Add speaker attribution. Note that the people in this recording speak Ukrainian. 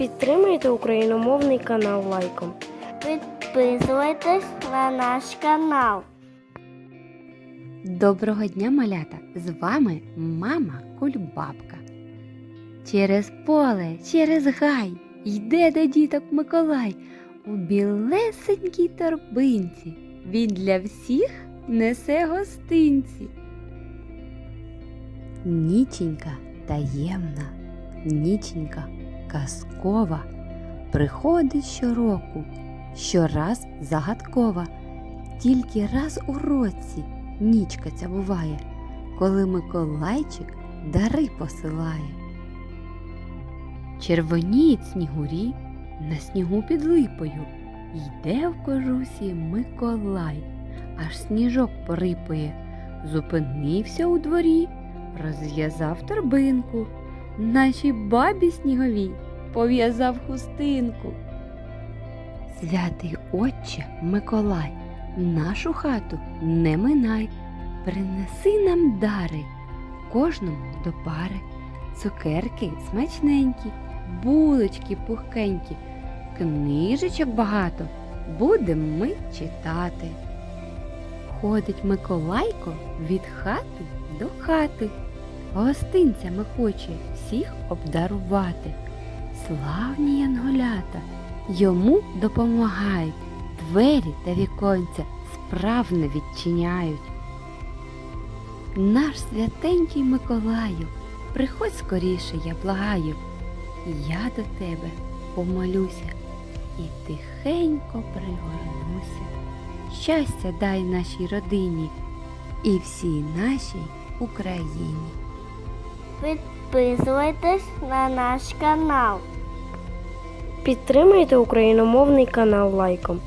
Speaker 1: Підтримайте україномовний канал лайком.
Speaker 2: Підписуйтесь на наш канал.
Speaker 3: Доброго дня, малята! З вами мама Кульбабка. Через поле, через гай йде до діток Миколай у білесенькій торбинці. Він для всіх несе гостинці. Ніченька таємна, ніченька казкова приходить щороку, щораз загадкова. Тільки раз у році нічка ця буває, коли Миколайчик дари посилає. Червоніють снігурі на снігу під липою. Йде в кожусі Миколай, аж сніжок порипує. Зупинився у дворі, розв'язав торбинку. Нашій бабі сніговій пов'язав хустинку. Святий Отче Миколай, нашу хату не минай, принеси нам дари, кожному до пари, цукерки смачненькі, булочки пухкенькі, книжечок багато, будем ми читати. Ходить Миколайко від хати до хати, гостинцями хоче всіх обдарувати. Славні янголята йому допомагають двері та віконця справно відчиняють. Наш святенький Миколаю, приходь скоріше, я благаю, я до тебе помолюся і тихенько пригорнуся. Щастя дай нашій родині і всій нашій Україні.
Speaker 2: Підписуйтесь на наш канал.
Speaker 1: Підтримайте україномовний канал лайком.